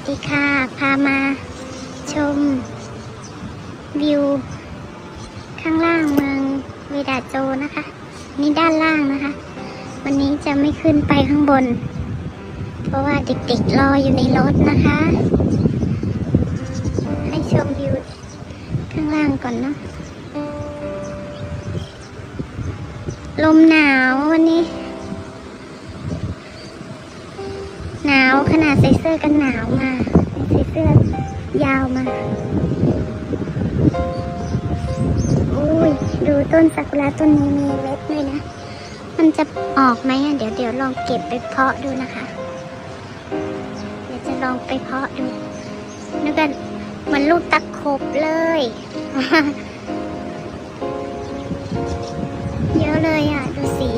วัสดีค่ะ พามาชม วิว ข้างล่างเมืองเวดาโจนะคะ นี่ด้านล่างนะคะ วันนี้จะไม่ขึ้นไปข้างบน เพราะว่าเด็กๆรออยู่ในรถนะคะ ให้ชมวิว ข้างล่างก่อนเนาะลมหนาววันนี้ หนาวขนาดใส่เสื้อกันหนาวมาใส่เสื้อยาวมาอุ้ยดูต้นซากุระต้นนี้มีเม็ดด้วยนะ มันจะออกไหมอะเดี๋ยวเดี๋ยวลองเก็บไปเพาะดูนะคะ เดี๋ยวจะลองไปเพาะดูนึกกันเหมันลูกตะขบเลย เยอะเลยอะ ดูสี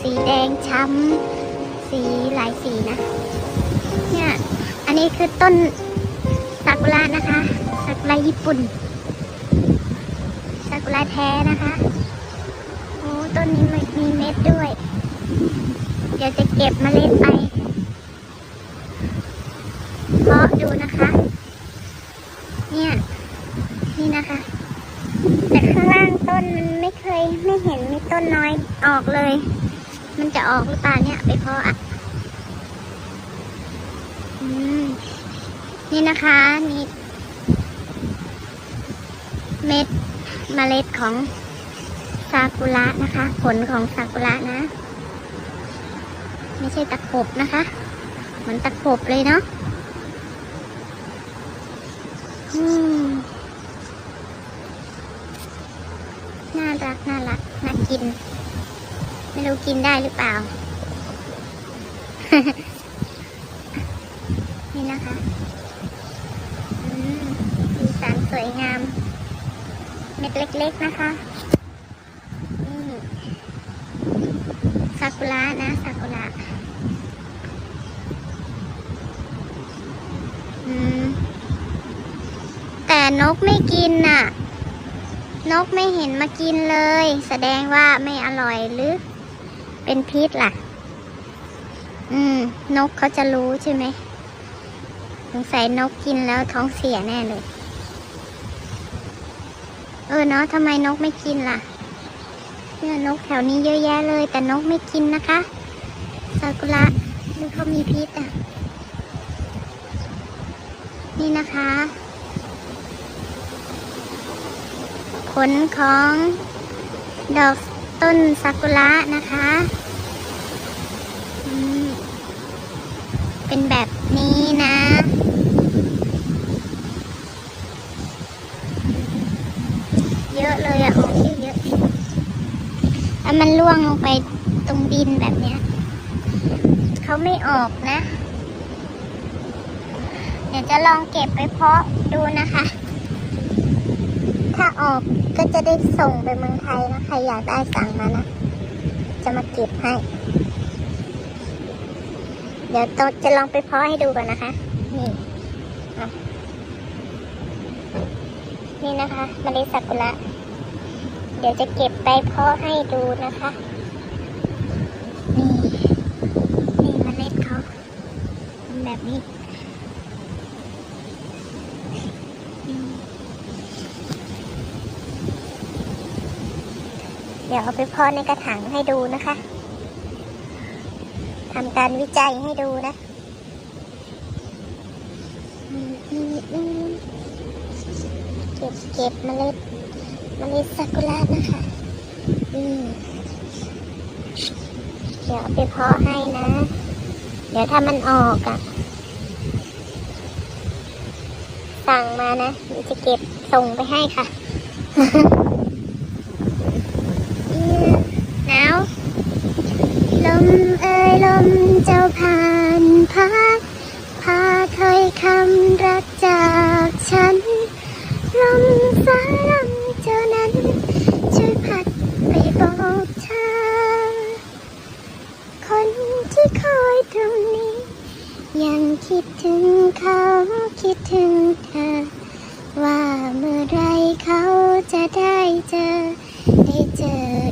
สีแดงช้ำ สีหลายสีนะ เนี่ย อันนี้คือต้นซากุระนะคะ ซากุระญี่ปุ่น ซากุระแท้นะคะ โอ้ต้นนี้มันมีเม็ดด้วย เดี๋ยวจะเก็บมเมล็ดไปเพาะดูนะคะ เนี่ย นี่นะคะ แต่ข้างล่างต้นมันไม่เคยไม่เห็นมีต้นน้อยออกเลย มันจะออกหรือเปล่าเนี่ยไปเพาะอะ นี่นะคะนี่เม็ดเมล็ดของซากุระนะคะ ผลของซากุระนะ ไม่ใช่ตะขบนะคะ เหมือนตะขบเลยเนาะน่ารักน่ารักน่ากิน ไม่รู้กินได้หรือเปล่า นี่นะคะอืมสีสันสวยงาม เม็ดเล็กๆนะคะซากุระนะซากุระอืมแต่นกไม่กินน่ะ นกไม่เห็นมากินเลย แสดงว่าไม่อร่อยหรือ เป็นพิษล่ะ อืม นกเขาจะรู้ใช่ไหม สงสัยนกกินแล้วท้องเสียแน่เลย เออเนาะทำไมนกไม่กินล่ะเนี่ยนกแถวนี้เยอะแยะเลย แต่นกไม่กินนะคะซากุระหรือเขามีพิษอะ นี่นะคะผลของดอกต้นซากุระนะคะอืม เป็นแบบนี้นะ เยอะเลยอะออกเยอะเยอะๆแล้วมันล่วงลงไปตรงดินแบบเนี้ยเขาไม่ออกนะ เดี๋ยวจะลองเก็บไปเพาะดูนะคะ ถ้าออกก็จะได้ส่งไปเมืองไทยนะใครอยากได้สั่งมานะ จะมาเก็บให้ เดี๋ยวตจะลองไปเพาะให้ดูก่อนนะคะ นี่นี่นะคะเมล็ดซากุระ เดี๋ยวจะเก็บไปเพาะให้ดูนะคะ นี่ นี่เมล็ดเขาเป็นแบบนี้เดี๋ยวเอาไปเพาะในกระถางให้ดูนะคะ ทำการวิจัยให้ดูนะเก็บเก็บเมล็ดเมล็ดซากุระนะคะเดี๋ยวไปเพาะให้นะ เดี๋ยวถ้ามันออกอะ่ะสั่งมานะจะเก็บส่งไปให้ค่ะ อืมหนาว ลมเอ่ยลม เจ้าผ่านพัดพาถอยคำรักจากฉัน ลมสาลมเจ้านั้น ช่วยพัดไปบอกเธอ คนที่คอยตรงนี้ ยังคิดถึงเขาคิดถึงเธอ ว่าเมื่อไรเขาจะได้เจอ ได้เจอ